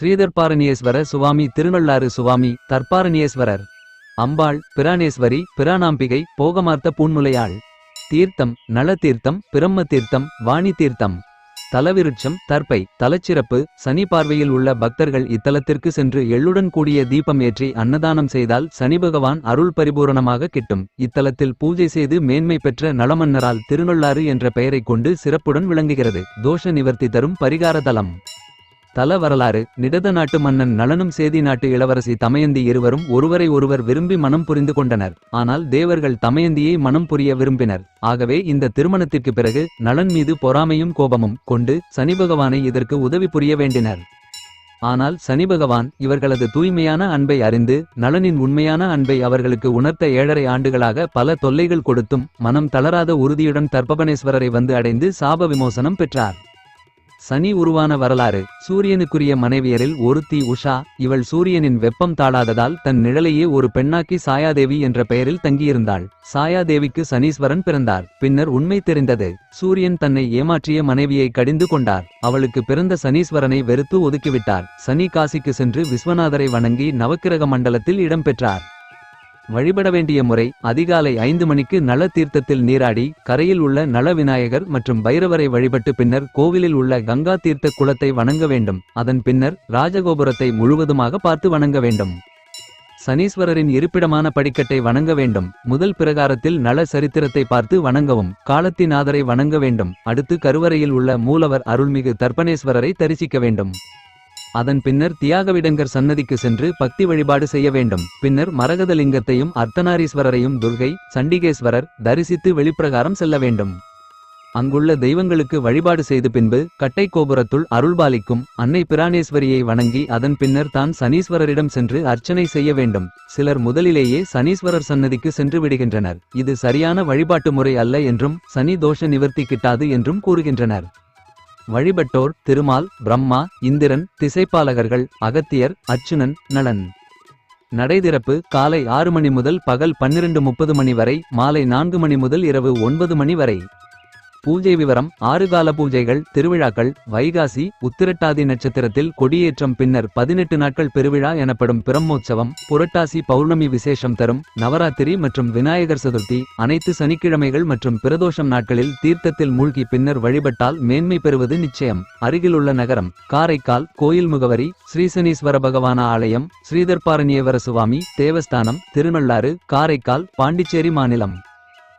ஸ்ரீதர்பாரணியேஸ்வர சுவாமி திருநள்ளாறு சுவாமி தர்பாரணியேஸ்வரர். அம்பாள் பிராணேஸ்வரி பிராணாம்பிகை போகமார்த்த பூன்முலையாள் தீர்த்தம் நல தீர்த்தம் பிரம்ம தீர்த்தம் வாணி தீர்த்தம் தலவிருட்சம் தர்ப்பை தலச்சிறப்பு சனி பார்வையில் உள்ள பக்தர்கள் இத்தலத்திற்கு சென்று எள்ளுடன் கூடிய தீபம் ஏற்றி அன்னதானம் செய்தால் சனி பகவான் அருள் பரிபூரணமாக கிட்டும். இத்தலத்தில் பூஜை செய்து மேன்மை பெற்ற நலமன்னரால் திருநள்ளாறு என்ற பெயரைக் கொண்டு சிறப்புடன் விளங்குகிறது. தோஷ நிவர்த்தி தரும் பரிகார தலம் தல வரலாறு நிடத நாட்டு மன்னன் நலனும் சேதி நாட்டு இளவரசி தமயந்தி இருவரும் ஒருவரை ஒருவர் விரும்பி மனம் புரிந்து கொண்டனர். ஆனால் தேவர்கள் தமயந்தியை மனம் புரிய விரும்பினர். ஆகவே இந்த திருமணத்திற்கு பிறகு நலன் மீது பொறாமையும் கோபமும் கொண்டு சனி பகவானை இதற்கு உதவி புரிய வேண்டினர். ஆனால் சனி பகவான் இவர்களது தூய்மையான அன்பை அறிந்து நலனின் உண்மையான அன்பை அவர்களுக்கு உணர்த்த ஏழரை ஆண்டுகளாக பல தொல்லைகள் கொடுத்தும் மனம் தளராத உறுதியுடன் தர்ப்பபனேஸ்வரரை வந்து அடைந்து சாப விமோசனம் பெற்றார். சனி உருவான வரலாறு. சூரியனுக்குரிய மனைவியரில் ஒருத்தி உஷா இவள் சூரியனின் வெப்பம் தாழாததால் தன் நிழலையே ஒரு பெண்ணாக்கி சாயாதேவி என்ற பெயரில் தங்கியிருந்தாள். சாயாதேவிக்கு சனீஸ்வரன் பிறந்தார். பின்னர் உண்மை தெரிந்தது. சூரியன் தன்னை ஏமாற்றிய மனைவியை கடிந்து கொண்டார். அவளுக்கு பிறந்த சனீஸ்வரனை வெறுத்து ஒதுக்கிவிட்டார் சனி காசிக்கு சென்று விஸ்வநாதரை வணங்கி நவக்கிரக மண்டலத்தில் இடம்பெற்றார் வழிபட வேண்டிய முறை அதிகாலை ஐந்து மணிக்கு நல தீர்த்தத்தில் நீராடி கரையில் உள்ள நல விநாயகர் மற்றும் பைரவரை வழிபட்டு பின்னர் கோவிலில் உள்ள கங்கா தீர்த்த குளத்தை வணங்க வேண்டும். அதன் பின்னர் ராஜகோபுரத்தை முழுவதுமாக பார்த்து வணங்க வேண்டும். சனீஸ்வரரின் இருப்பிடமான படிக்கட்டை வணங்க வேண்டும். முதல் பிரகாரத்தில் நல சரித்திரத்தை பார்த்து வணங்கவும் காலத்தினாதரை வணங்க வேண்டும். அடுத்து கருவறையில் உள்ள மூலவர் அருள்மிகு தர்ப்பணேஸ்வரரை தரிசிக்க வேண்டும். அதன் பின்னர் தியாகவிடங்கர் சன்னதிக்கு சென்று பக்தி வழிபாடு செய்ய வேண்டும். பின்னர் மரகதலிங்கத்தையும் அர்த்தநாரீஸ்வரரையும் துர்கை சண்டிகேஸ்வரர் தரிசித்து வெளிப்பிரகாரம் செல்ல வேண்டும். அங்குள்ள தெய்வங்களுக்கு வழிபாடு செய்து பின்பு கட்டை கோபுரத்துள் அருள்பாலிக்கும் அன்னை பிரானேஸ்வரியை வணங்கி அதன் பின்னர் தான் சனீஸ்வரரிடம் சென்று அர்ச்சனை செய்ய வேண்டும். சிலர் முதலிலேயே சனீஸ்வரர் சன்னதிக்கு சென்று விடுகின்றனர். இது சரியான வழிபாட்டு முறை அல்ல என்றும் சனி தோஷ நிவர்த்தி கிட்டாது என்றும் கூறுகின்றனர். வழிபட்டோர் திருமால் பிரம்மா இந்திரன் திசைப்பாலகர்கள் அகத்தியர் அச்சுனன் நலன் நடைதிறப்பு காலை ஆறு மணி முதல் பகல் பன்னிரண்டு முப்பது மணி வரை மாலை நான்கு மணி முதல் இரவு ஒன்பது மணி வரை. பூஜை விவரம் ஆறு கால பூஜைகள் திருவிழாக்கள் வைகாசி உத்திரட்டாதி நட்சத்திரத்தில் கொடியேற்றம் பின்னர் பதினெட்டு நாட்கள் பெருவிழா எனப்படும் பிரம்மோற்சவம் புரட்டாசி பௌர்ணமி விசேஷம் தரும் நவராத்திரி மற்றும் விநாயகர் சதுர்த்தி அனைத்து சனிக்கிழமைகள் மற்றும் பிரதோஷம் நாட்களில் தீர்த்தத்தில் மூழ்கி பின்னர் வழிபட்டால் மேன்மை பெறுவது நிச்சயம். அருகிலுள்ள நகரம் காரைக்கால் கோயில் முகவரி ஸ்ரீசனீஸ்வர பகவான ஆலயம் ஸ்ரீதர்பாரணியவர சுவாமி தேவஸ்தானம் திருநள்ளாறு காரைக்கால் பாண்டிச்சேரி மாநிலம்.